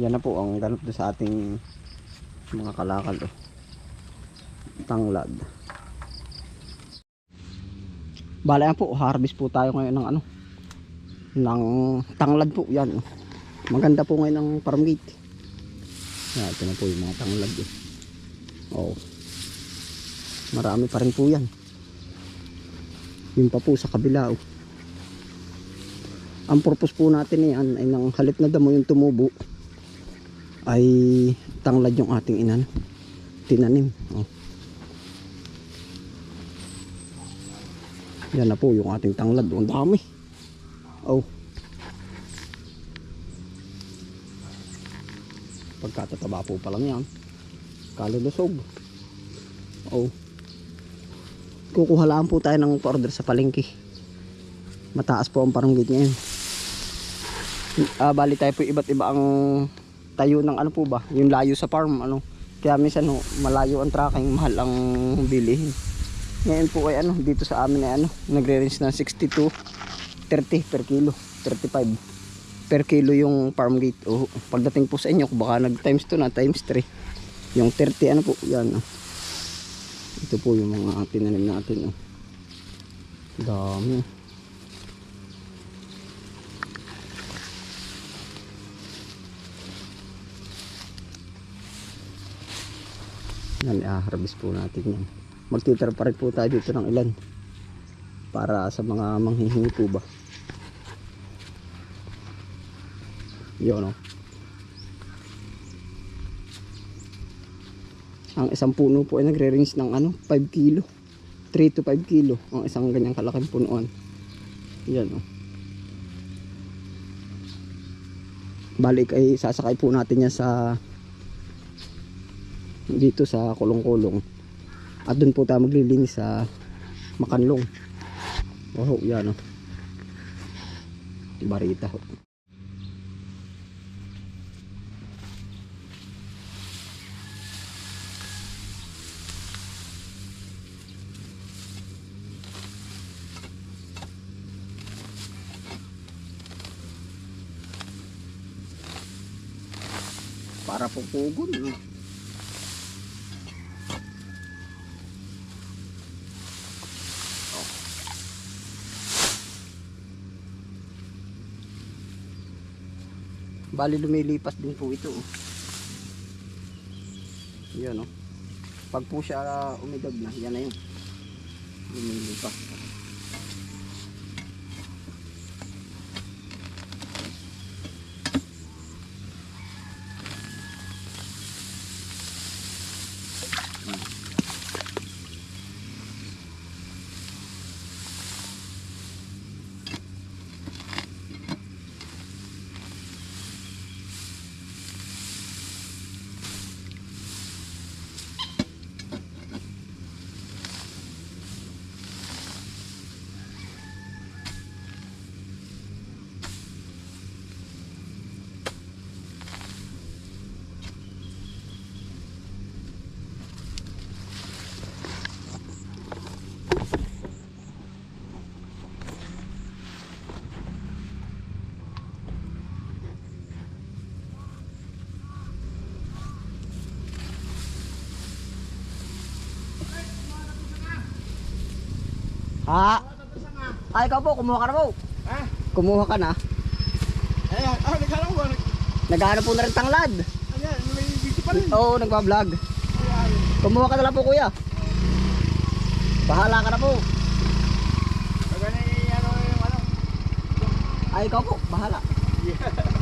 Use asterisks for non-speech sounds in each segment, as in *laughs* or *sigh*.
Yan na po ang ganap doon sa ating mga kalakal. Oh. Tanglad. Bala yan po, harvest po tayo ngayon ng ano, ng tanglad po. Yan. oh. Maganda po ngayon ang farm gate. Yan, ito na po yung mga tanglad. Eh. Oh. Marami pa rin po yan. Yun pa po sa kabila. Oh. Ang purpose po natin yan ay nang halip na damo yung tumubo ay tanglad yung ating inan tinanim. Oh. Yan na po yung ating tanglad. Ang dami. Oh. Pagkatataba po pa lang yan. Kalulusog. Oh. Kukuha lang po tayo ng order sa palengke. Mataas po ang paranggit ngayon. Ah, bali tayo po iba't iba ang tayo ng ano po ba, yung layo sa farm ano. Kaya minsan no, malayo ang tracking, mahal ang bilihin. Ngayon po ay ano, dito sa amin ay ano, nagre-range ng 62 30 per kilo, 35 per kilo yung farm gate. O pagdating po sa inyo, baka nag times 2 na times 3. Yung 30 ano po, yan. Oh. Ito po yung mga tinanim natin. Oh. Dami. Yan, i-harvest po natin yan. Magtitira pa rin po tayo dito ng ilan. Para sa mga manghihingi po ba. Yun, oh. Ang isang puno po ay nagre-range ng ano, 5 kilo. 3 to 5 kilo. Ang isang ganyang kalaking punuan. Yan, oh. Balik ay sasakay po natin yan sa dito sa kulong-kulong. At doon po tayo maglilinis sa makanlong. Wow yan o barita ho para po pugon Bali lumilipas din po ito. Oh. Yan oh. Pag po siya umidog na, yan na yun. Lumilipas. Ha? Ay, ikaw po, kumuha ka na po. Ha? Kumuha ka na. Ayan, ah, nagkaroon ko. Naghahanap po na rin tanglad. Ayan, may video pa rin. Oo, nagpa-vlog. Kumuha ka na lang po, kuya. Bahala ka na po. Pag ano ano. Ay, ikaw po, bahala. *laughs*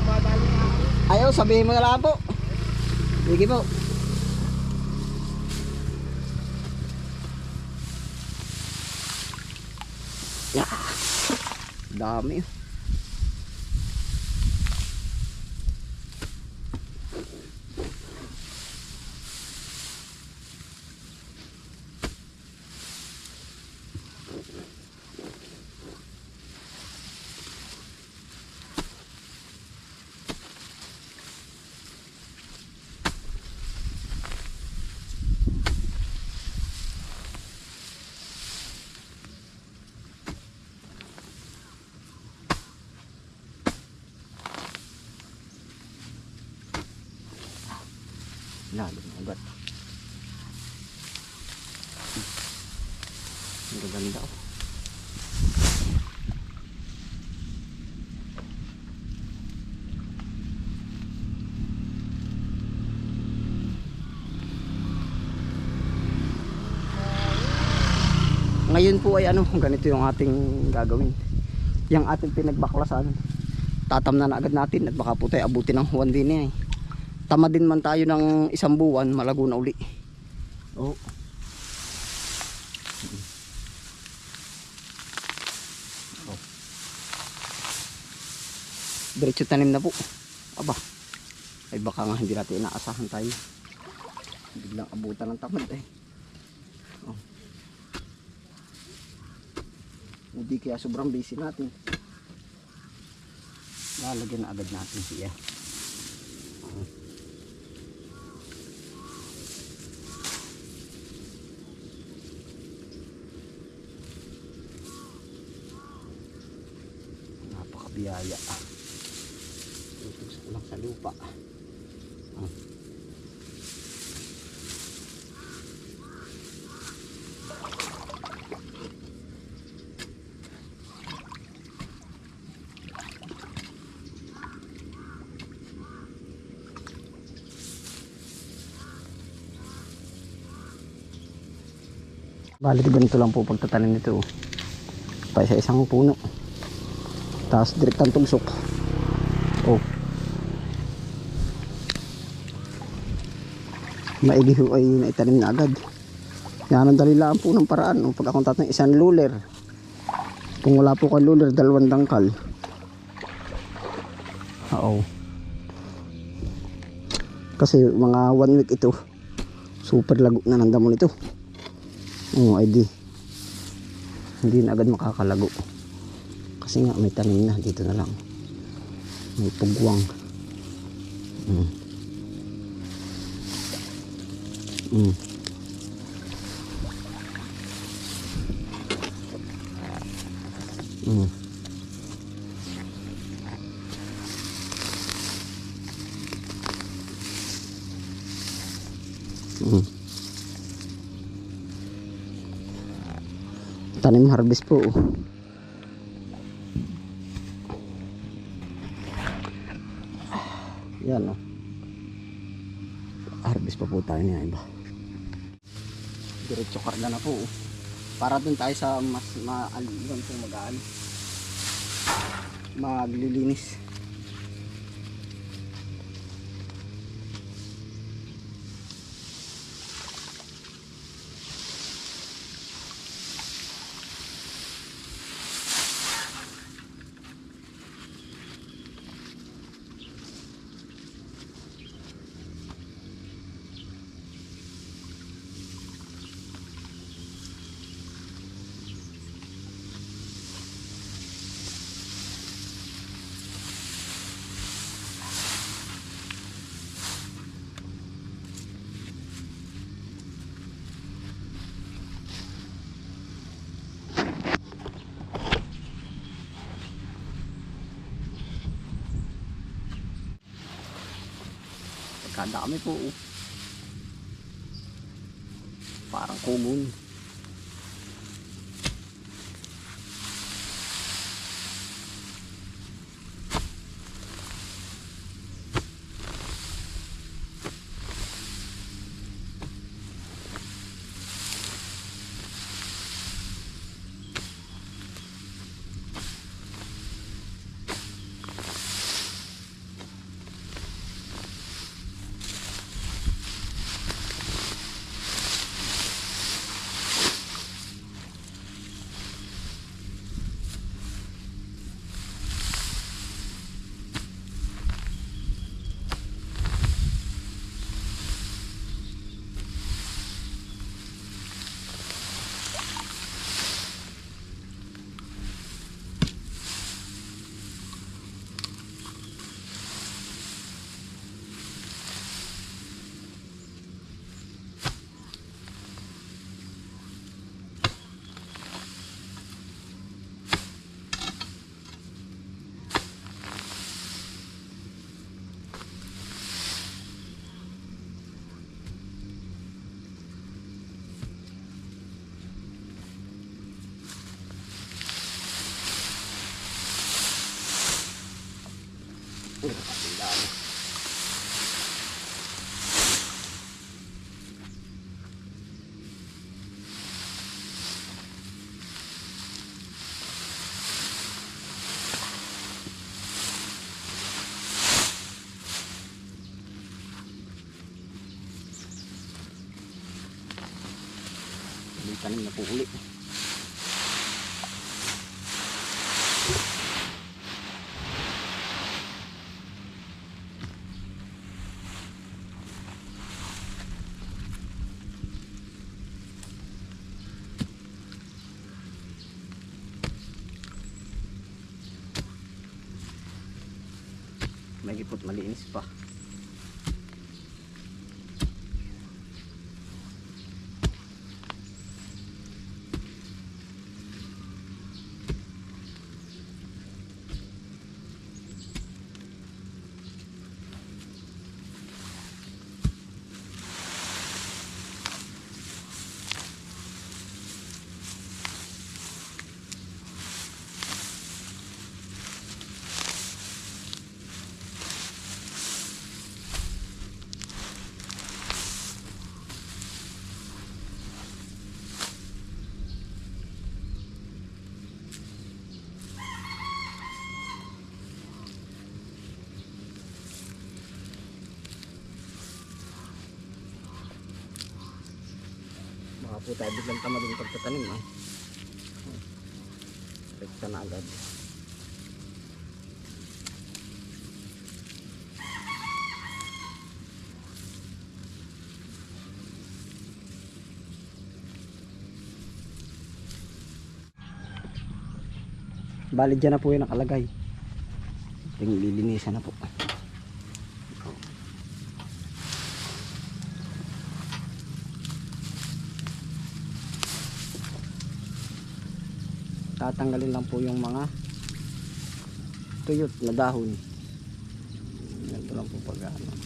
Dumadali nga. Ayaw, sabihin mo na lang po. Sige po. Dami. Ilalim agad. Ang gaganda oh. Ngayon po ay ano, *laughs* ganito yung ating gagawin. Yung ating pinagbaklasan. Tatamnan na agad natin at baka po tayo abutin ng huwan din eh. Tama din man tayo ng isang buwan, malago na uli. Oh. Diretso tanim na po. Aba. Ay baka nga hindi natin inaasahan tayo. Biglang abutan ng tamad eh. Oh. Hindi kaya sobrang busy natin. Lalagyan na agad natin siya. Napakabiyaya. Tutok lang sa lupa. Ah. Bali ganito lang po pagtatanim nito. oh. Pa isa isang puno. Tapos direktang tugsok. Oh. Maigi ho ay naitanim na agad. Yan ang dali lang po ng paraan. Oh. Pag akong tatang isang luler. Kung wala po kang luler, dalawang dangkal. Oo. Kasi mga one week ito. Super lago na ng damo nito. Oo, ay di. Hindi na agad makakalago. Kasi nga may tanim na dito na lang. May pugwang. Mm. Mm. Mm. Mm. Tanim harvest po. oh. Yan o. Harvest pa po tayo niya iba. Diretso karga na po. oh. Para dun tayo sa mas maaliwan po magaan. Maglilinis. Pagkadami po. oh. Parang kugon. Tanim na po uli. May malinis pa. Baka po tayo biglang tamad yung pagtatanim. Ah. Rekta na agad. Bali dyan na po yung nakalagay. Yung lilinisan na po. Tatanggalin lang po yung mga tuyot na dahon. Ganito lang po pag ano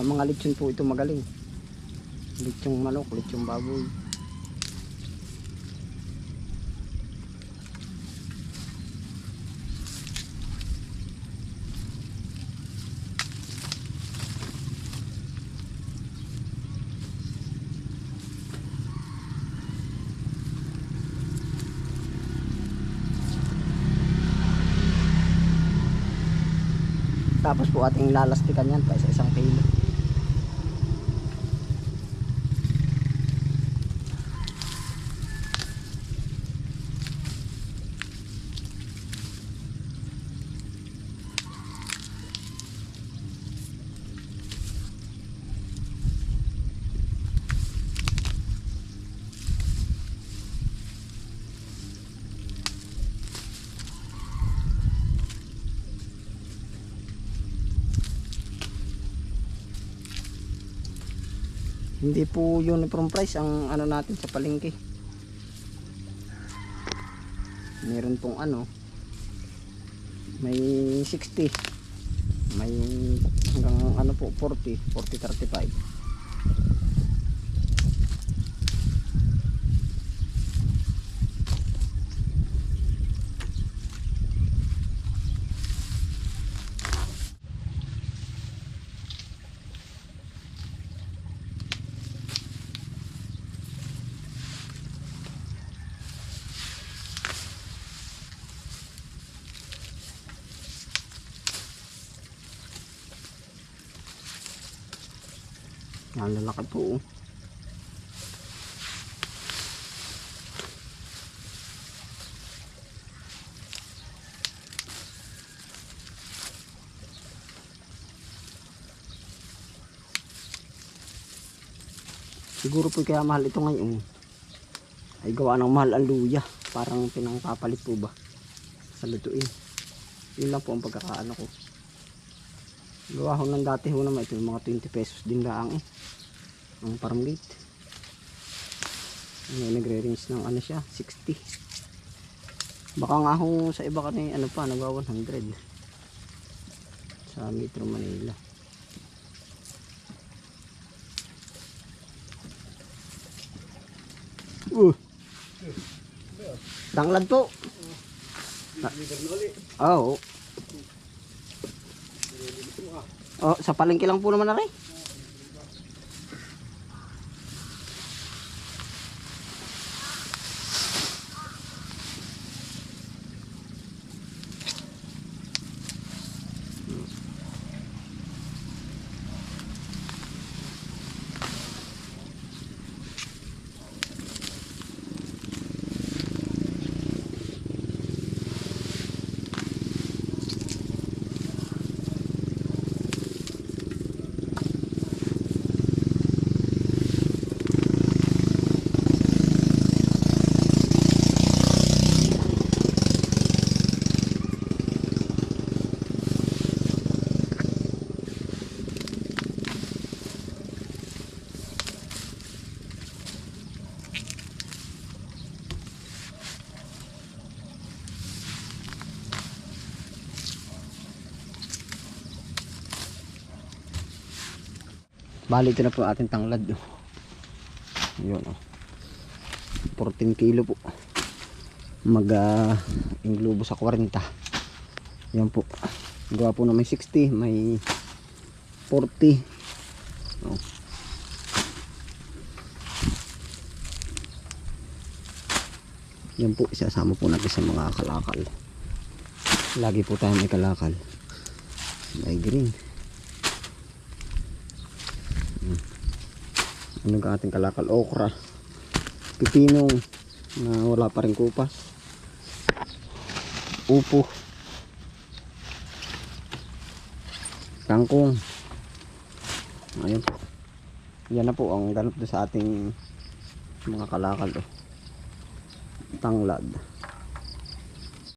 sa mga lechon po ito magaling. Lechong manok, lechong baboy. Tapos po ating lalastikan yan pa isa isang kilo Hindi po uniform price ang ano natin sa palengke. Meron pong ano may 60 may hanggang ano po 40 40 35 nalalaki po oh. siguro po kaya mahal ito ngayon. Ay gawa ng mahal ang luya parang pinangpapalit po ba? Sa lutuin. Yun lang po ang pagkakaano ko. Gawa ho ng dati ho naman ito mga 20 pesos din laang eh. Ang farm gate. May nagre-range ng ano siya, 60. Baka nga ho sa iba kanay ano pa, nagawa 100. Sa Metro Manila. Uh. Tanglad po. Ah, Oo. Oh, sa palengke lang po naman na rin. Bali ito na po ating tanglad. Yun oh. 14 kilo po. Mag uh, inglobo sa 40. Yan po. Gawa po na may 60, may 40. Oh. Yan po, isasama po natin sa mga kalakal. Lagi po tayo may kalakal. May green. Ano ka ating kalakal. Okra. Pipinong. Na wala pa rin kupas upo. Kangkong. Ayun. Yan na po ang ganap sa ating mga kalakal oh. tanglad